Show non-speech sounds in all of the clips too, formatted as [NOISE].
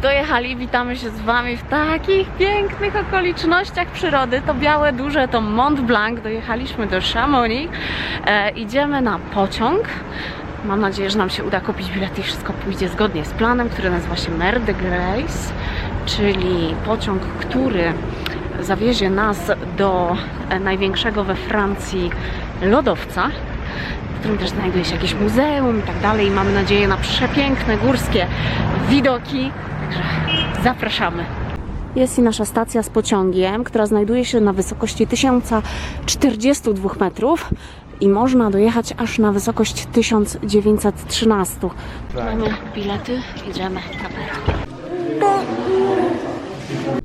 dojechali, witamy się z Wami w takich pięknych okolicznościach przyrody. To białe, duże, to Mont Blanc. Dojechaliśmy do Chamonix. E, idziemy na pociąg. Mam nadzieję, że nam się uda kupić bilety i wszystko pójdzie zgodnie z planem, który nazywa się Mer de Grace, czyli pociąg, który zawiezie nas do e, największego we Francji lodowca, w którym też znajduje się jakieś muzeum i tak dalej. Mamy nadzieję na przepiękne górskie widoki. Także zapraszamy. Jest i nasza stacja z pociągiem, która znajduje się na wysokości 1042 metrów i można dojechać aż na wysokość 1913. Mamy bilety, idziemy na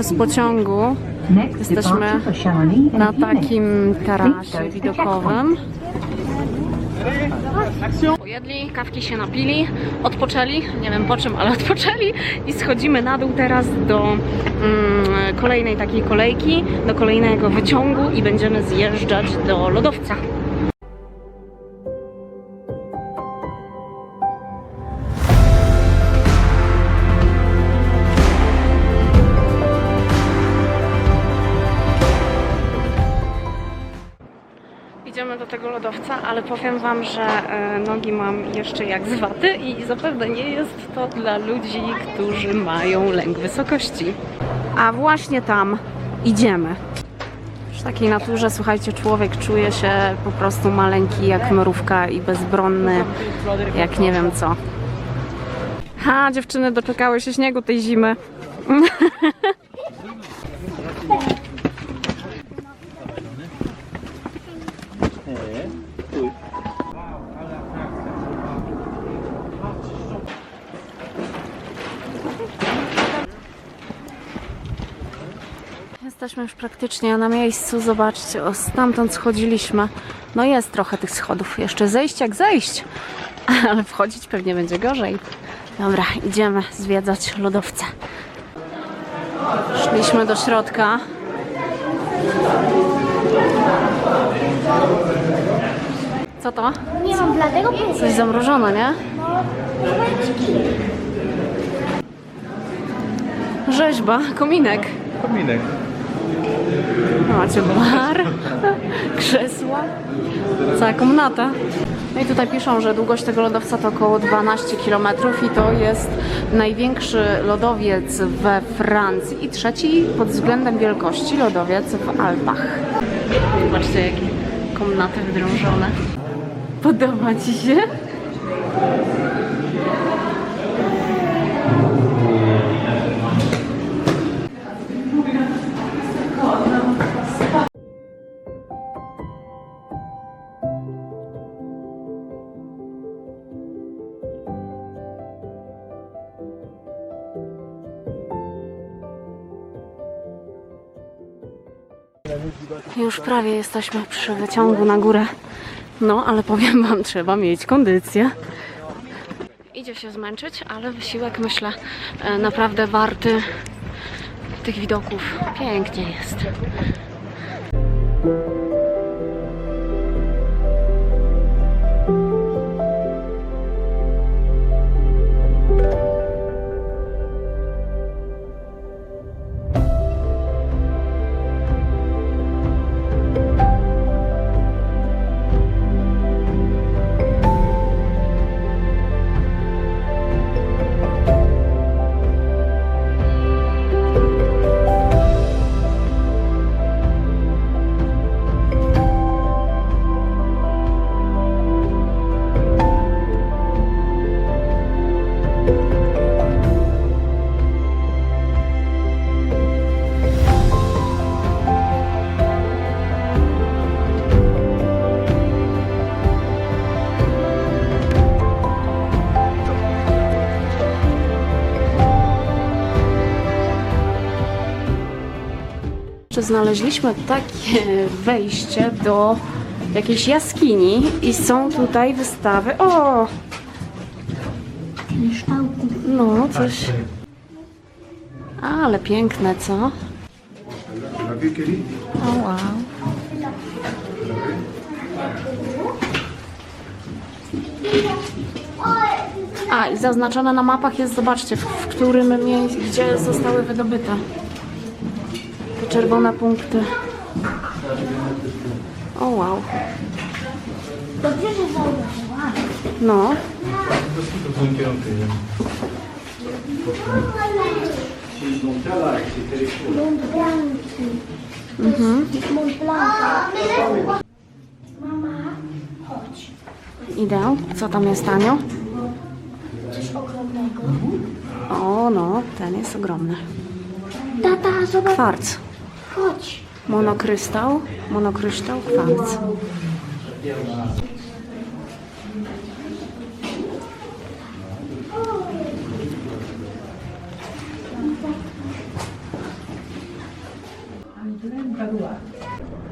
z pociągu. Jesteśmy na takim tarasie widokowym. Pojedli, kawki się napili, odpoczęli, nie wiem po czym, ale odpoczęli i schodzimy na dół teraz do mm, kolejnej takiej kolejki, do kolejnego wyciągu i będziemy zjeżdżać do lodowca. Tego lodowca, ale powiem Wam, że e, nogi mam jeszcze jak z waty i zapewne nie jest to dla ludzi, którzy mają lęk wysokości. A właśnie tam idziemy. W takiej naturze, słuchajcie, człowiek czuje się po prostu maleńki jak mrówka i bezbronny jak nie wiem co. Ha, dziewczyny doczekały się śniegu tej zimy. [LAUGHS] Jesteśmy już praktycznie na miejscu. Zobaczcie, o, stamtąd schodziliśmy. No jest trochę tych schodów. Jeszcze zejść jak zejść, [LAUGHS] ale wchodzić pewnie będzie gorzej. Dobra, idziemy zwiedzać lodowce. Szliśmy do środka. Co to? Nie mam bladego pojęcia. Coś zamrożone, nie? Rzeźba, kominek. Kominek. Macie bar, [LAUGHS] krzesła, cała komnata. No i tutaj piszą, że długość tego lodowca to około 12 km i to jest największy lodowiec we Francji i trzeci pod względem wielkości lodowiec w Alpach. Zobaczcie jakie komnaty wydrążone. Podoba Ci się? Już prawie jesteśmy przy wyciągu na górę. No, ale powiem Wam, trzeba mieć kondycję. Idzie się zmęczyć, ale wysiłek myślę e, naprawdę warty tych widoków. Pięknie jest. Znaleźliśmy takie wejście do jakiejś jaskini i są tutaj wystawy. O! No, coś. Ale piękne, co? O, wow. A, i zaznaczone na mapach jest, zobaczcie, w, w którym miejscu, gdzie zostały wydobyte. Te czerwone punkty. O, wow. Dobrze, że zauważyłaś. No, mhm. Mama, chodź. idę. Co tam jest, Aniu? Coś ogromnego. O, no, ten jest ogromny. Tata, zobacz. Kwarc. Chodź. Monokrystał, monokryształ, kwarc.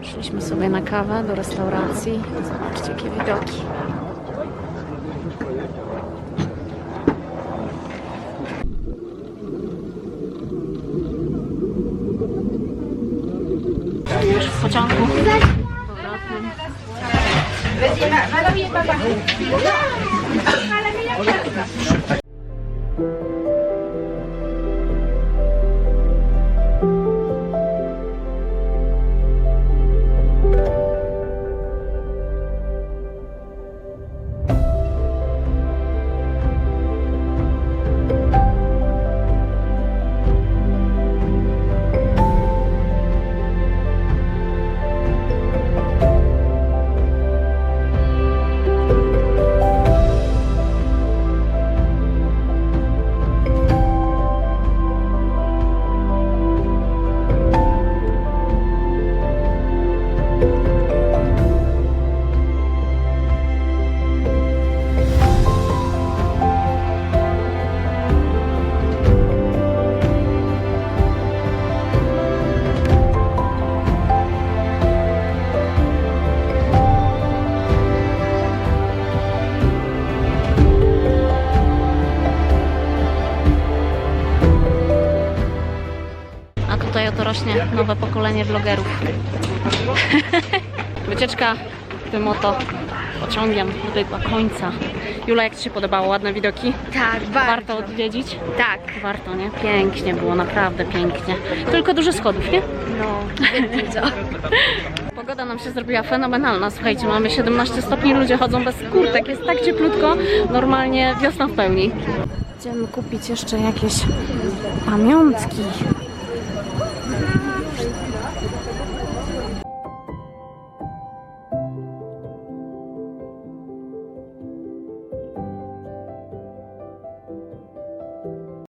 Szliśmy sobie na kawę do restauracji. Zobaczcie, jakie widoki. Już w pociągu. Powrotnym. A rośnie nowe pokolenie vlogerów. [LAUGHS] Wycieczka tym oto pociągiem dobiegła końca. Jula, jak Ci się podobało? Ładne widoki? Tak, Warto odwiedzić? Tak. Warto, nie? Pięknie było, naprawdę pięknie. Tylko dużo schodów, nie? No, co? [LAUGHS] Pogoda nam się zrobiła fenomenalna. Słuchajcie, mamy 17 stopni, ludzie chodzą bez kurtek, jest tak cieplutko, normalnie wiosna w pełni. Chcemy kupić jeszcze jakieś pamiątki.